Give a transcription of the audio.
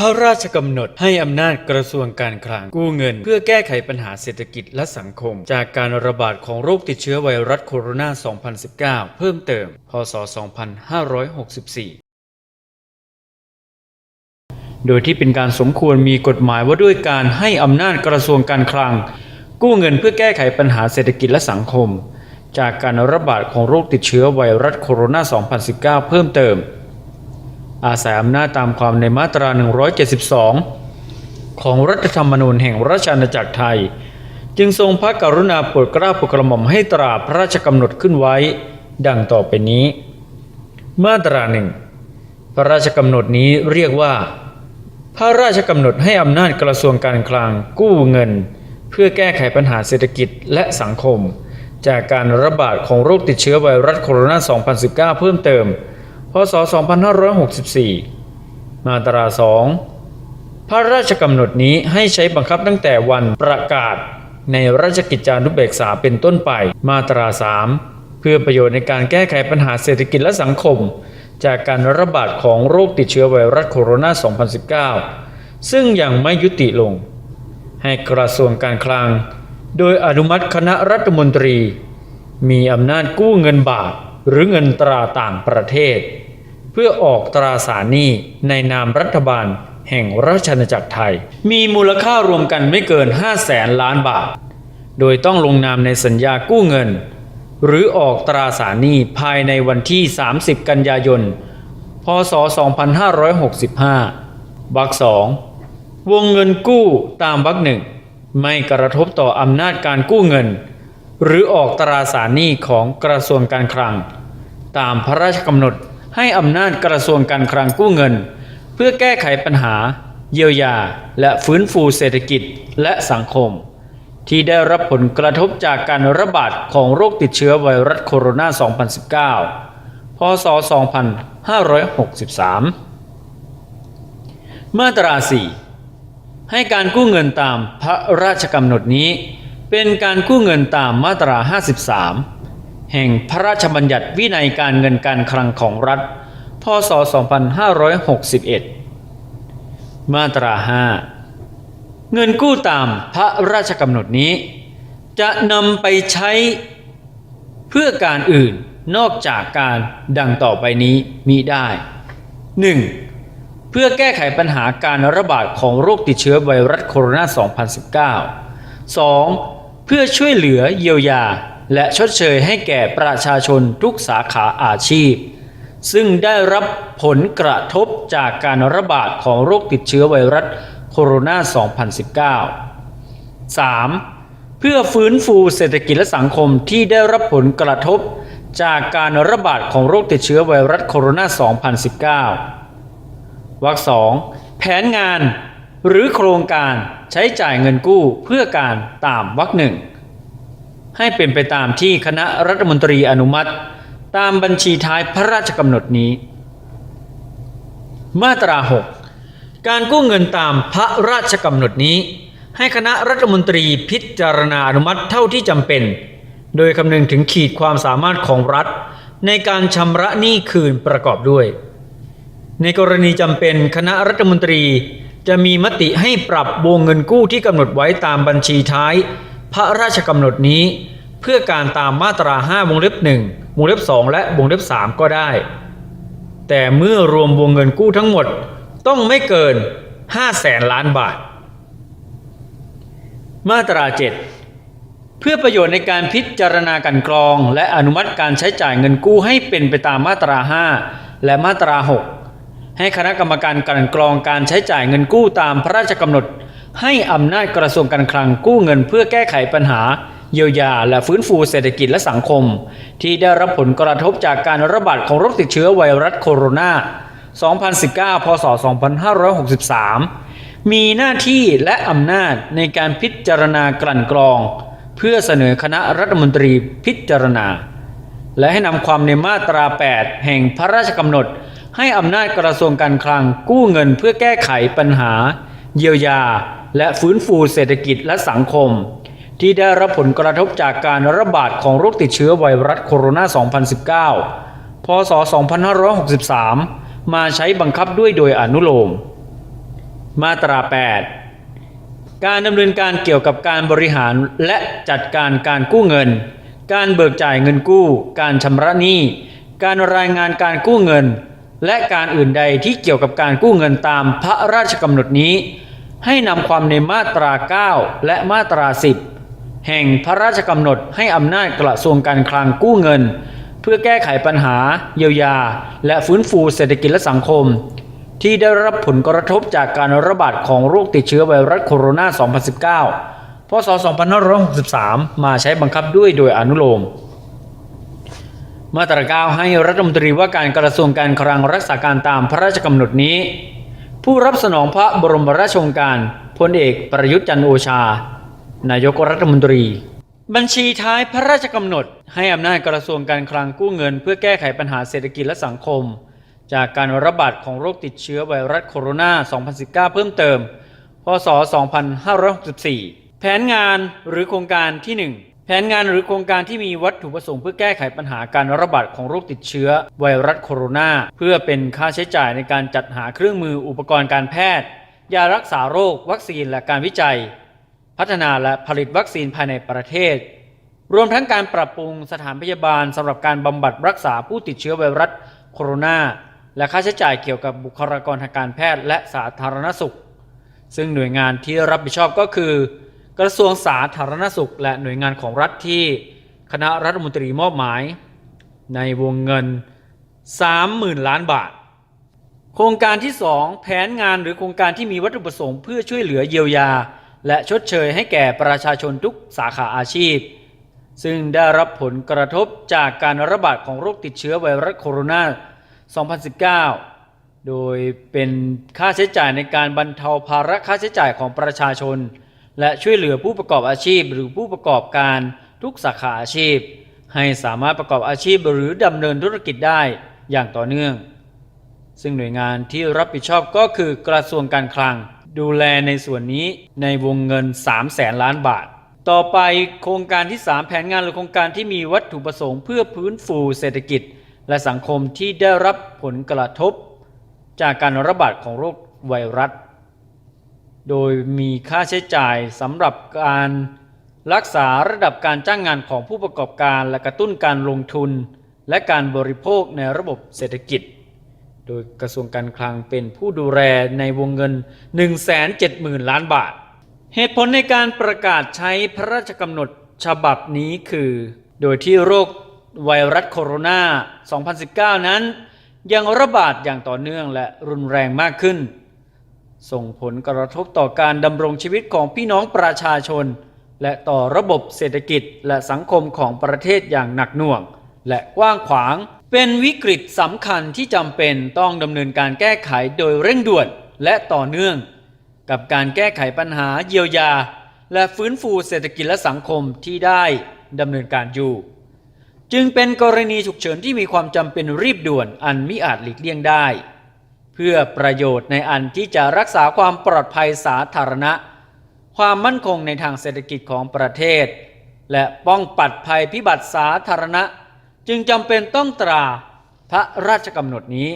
พระราชกำหนดให้อำนาจกระทรวงการคลังกู้เงิน เพื่อแก้ไขปัญหาเศรษฐกิจและสังคม จากการระบาดของโรคติดเชื้อไวรัสโคโรนา 2019 เพิ่มเติม พศ 2564 โดยที่เป็นการสมควรมีกฎหมายว่าด้วยการให้อำนาจกระทรวงการคลัง กู้เงินเพื่อแก้ไขปัญหาเศรษฐกิจและสังคม จากการระบาดของโรคติดเชื้อไวรัสโคโรนา 2019 เพิ่มเติม อาศัยอำนาจตามความในมาตรา 172 ของรัฐธรรมนูญแห่งราชอาณาจักรไทย จึงทรงพระกรุณาโปรดเกล้าโปรดกระหม่อมให้ตราพระราชกำหนดขึ้นไว้ ดังต่อไปนี้ มาตราหนึ่งพระราชกำหนดนี้เรียกว่า พระราชกำหนดให้อำนาจกระทรวงการคลังกู้เงิน เพื่อแก้ไขปัญหาเศรษฐกิจและสังคม จากการระบาดของโรคติดเชื้อไวรัสโคโรนา 2019 เพิ่มเติม พศ 2564 มาตรา 2 พระราชกำหนดนี้ให้ใช้บังคับตั้งแต่วันประกาศ ในราชกิจจานุเบกษาเป็นต้นไป มาตรา 3 เพื่อประโยชน์ในการแก้ไขปัญหาเศรษฐกิจและสังคม จากการระบาดของโรคติดเชื้อไวรัสโคโรนา 2019 ซึ่งยังไม่ยุติลง ให้กระทรวงการคลัง โดยอนุมัติคณะรัฐมนตรี มีอำนาจกู้เงินบาทหรือเงินตราต่างประเทศ เพื่อออกตราสารหนี้ในนามรัฐบาลแห่งราชอาณาจักรไทย มีมูลค่ารวมกันไม่เกิน5แสนล้านบาท โดยต้องลงนามในสัญญากู้เงิน หรือออกตราสารหนี้ภายในวันที่ 30 กันยายน พศ 2565วรรคสองวงเงินกู้ตามวรรคหนึ่งไม่กระทบต่ออำนาจการกู้เงิน หรือออกตราสารหนี้ของกระทรวงการคลัง ตามพระราชกำหนดให้อำนาจกระทรวงการคลังกู้เงิน เพื่อแก้ไขปัญหา เยียวยา และฟื้นฟูเศรษฐกิจและสังคม ที่ได้รับผลกระทบจากการระบาดของโรคติดเชื้อไวรัสโคโรนา 2019 พศ 2563 มาตรา 4 ให้การกู้เงินตามพระราชกำหนดนี้ เป็นการกู้เงินตามมาตรา 53 แห่งพระราชบัญญัติวินัยการเงินการคลังของรัฐ พศ 2561 มาตรา 5 เงินกู้ตามพระราชกำหนดนี้ จะนำไปใช้เพื่อการอื่นนอกจากการดังต่อไปนี้มิได้ 1. เพื่อแก้ไขปัญหาการระบาดของโรคติดเชื้อไวรัสโคโรนา 2019 2. เพื่อช่วยเหลือเยียวยา และชดเชยให้แก่ประชาชนทุกสาขาอาชีพ ซึ่งได้รับผลกระทบจากการระบาดของโรคติดเชื้อไวรัส โคโรนา 2019 3. เพื่อฟื้นฟูเศรษฐกิจและสังคมที่ได้รับผลกระทบจากการระบาดของโรคติดเชื้อไวรัสโคโรนา 2019 วรรคสองแผนงานหรือโครงการใช้จ่ายเงินกู้เพื่อการตามวรรคหนึ่งให้เป็นไปตามที่คณะรัฐมนตรีอนุมัติ ตามบัญชีท้ายพระราชกำหนดนี้ มาตรา 6 การกู้เงินตามพระราชกำหนดนี้ ให้คณะรัฐมนตรีพิจารณาอนุมัติเท่าที่จำเป็น โดยคำนึงถึงขีดความสามารถของรัฐ ในการชำระหนี้คืนประกอบด้วย ในกรณีจำเป็นคณะรัฐมนตรีจะมีมติให้ปรับวงเงินกู้ที่กำหนดไว้ตามบัญชีท้าย พระราชกำหนดนี้ เพื่อการตามมาตรา 5 วงเล็บ 1 วงเล็บ 2 และวงเล็บ 3 ก็ได้ แต่เมื่อรวมวงเงินกู้ทั้งหมด ต้องไม่เกิน5แสนล้านบาท มาตรา 7 เพื่อประโยชน์ในการพิจารณาการกรอง และอนุมัติการใช้จ่ายเงินกู้ให้เป็นไปตามมาตรา 5 และมาตรา 6 ให้คณะกรรมการกลั่นกรองการใช้จ่ายเงินกู้ตามพระราชกำหนด ให้อำนาจกระทรวงการคลังกู้เงินเพื่อแก้ไขปัญหาเยียวยาและฟื้นฟูเศรษฐกิจและสังคม ที่ได้รับผลกระทบจากการระบาดของโรคติดเชื้อไวรัสโคโรนา 2019 พศ 2563 มีหน้าที่และอำนาจในการพิจารณากลั่นกรอง เพื่อเสนอคณะรัฐมนตรีพิจารณา และให้นำความในมาตรา 8 แห่งพระราชกำหนด ให้อำนาจกระทรวงการคลังกู้เงินเพื่อแก้ไขปัญหา เยียวยา และฟื้นฟูเศรษฐกิจและสังคม ที่ได้รับผลกระทบจากการระบาดของโรคติดเชื้อไวรัสโคโรนา 2019 พศ 2563 มาใช้บังคับด้วยโดยอนุโลม มาตรา 8 การดำเนินการเกี่ยวกับการบริหารและจัดการการกู้เงิน การเบิกจ่ายเงินกู้ การชำระหนี้ การรายงานการกู้เงิน และการอื่นใดที่เกี่ยวกับการกู้เงินตามพระราชกำหนดนี้ ให้นำความในมาตรา 9 และมาตรา 10 แห่งพระราชกำหนดให้อำนาจกระทรวงการคลังกู้เงิน พื่อแก้ไขปัญหา เยียวยา และฟื้นฟูเศรษฐกิจและสังคม ที่ได้รับผลกระทบจากการระบาดของโรคติดเชื้อไวรัสโคโรนา 2019 พศ 2563 มาใช้บังคับด้วยโดยอนุโลม มาตรา 9 ให้รัฐมนตรีว่าการกระทรวงการคลังรักษาการตามพระราชกำหนดนี้ ผู้รับสนองพระบรมราชโองการพลเอกประยุทธ์จันโอชา นายกรัฐมนตรี บัญชีท้ายพระราชกำหนด ให้อำนาจกระทรวงการคลังกู้เงิน เพื่อแก้ไขปัญหาเศรษฐกิจและสังคม จากการระบาดของโรคติดเชื้อไวรัสโคโรนา 2019 เพิ่มเติม พศ 2564 แผนงานหรือโครงการที่ 1 แผนงานหรือโครงการที่มีวัตถุประสงค์เพื่อแก้ไขปัญหาการระบาดของโรคติดเชื้อไวรัสโคโรนา เพื่อเป็นค่าใช้จ่ายในการจัดหาเครื่องมืออุปกรณ์การแพทย์ ยารักษาโรค วัคซีนและการวิจัย พัฒนาและผลิตวัคซีนภายในประเทศ รวมทั้งการปรับปรุงสถานพยาบาลสำหรับการบำบัดรักษาผู้ติดเชื้อไวรัสโคโรนาและค่าใช้จ่ายเกี่ยวกับบุคลากรทางการแพทย์และสาธารณสุข ซึ่งหน่วยงานที่รับผิดชอบก็คือ กระทรวงสาธารณสุข และหน่วยงานของรัฐที่คณะรัฐมนตรีมอบหมาย ในวงเงิน 30,000 ล้านบาท โครงการที่ 2 แผนงานหรือโครงการที่มีวัตถุประสงค์เพื่อช่วยเหลือเยียวยา และชดเชยให้แก่ประชาชนทุกสาขาอาชีพ ซึ่งได้รับผลกระทบจากการระบาดของโรคติดเชื้อไวรัสโคโรนา 2019 โดยเป็นค่าใช้จ่ายในการบรรเทาภาระค่าใช้จ่ายของประชาชน และช่วยเหลือผู้ประกอบอาชีพ หรือผู้ประกอบการทุกสาขาอาชีพ ให้สามารถประกอบอาชีพหรือดำเนินธุรกิจได้อย่างต่อเนื่อง ซึ่งหน่วยงานที่รับผิดชอบก็คือกระทรวงการคลัง ดูแลในส่วนนี้ในวงเงิน3แสนล้านบาท ต่อไปโครงการที่ 3 แผนงานหรือโครงการที่มีวัตถุประสงค์เพื่อพื้นฟูเศรษฐกิจ และสังคมที่ได้รับผลกระทบ จากการระบาดของโรคไวรัส โดยมีค่าใช้จ่ายสำหรับการรักษาระดับการจ้างงานของผู้ประกอบการและกระตุ้นการลงทุน และการบริโภคในระบบเศรษฐกิจ โดยกระทรวงการคลังเป็นผู้ดูแลในวงเงิน 170,000 ล้านบาท เหตุผลในการประกาศใช้พระราชกำหนดฉบับนี้คือ โดยที่โรคไวรัสโคโรนา 2019 นั้น ยังระบาดอย่างต่อเนื่องและรุนแรงมากขึ้น ส่งผลกระทบต่อการดำรงชีวิตของพี่น้องประชาชน และต่อระบบเศรษฐกิจและสังคมของประเทศอย่างหนักหน่วง และกว้างขวาง เป็นวิกฤตสำคัญที่จำเป็นต้องดำเนินการแก้ไขโดยเร่งด่วนและต่อเนื่อง กับการแก้ไขปัญหาเยียวยา และฟื้นฟูเศรษฐกิจและสังคมที่ได้ดำเนินการอยู่ จึงเป็นกรณีฉุกเฉินที่มีความจำเป็นรีบด่วนอันมิอาจหลีกเลี่ยงได้ เพื่อประโยชน์ในอันที่จะรักษาความปลอดภัยสาธารณะ ความมั่นคงในทางเศรษฐกิจของประเทศ และป้องปัดภัยพิบัติสาธารณะ จึงจำเป็นต้องตราพระราชกำหนดนี้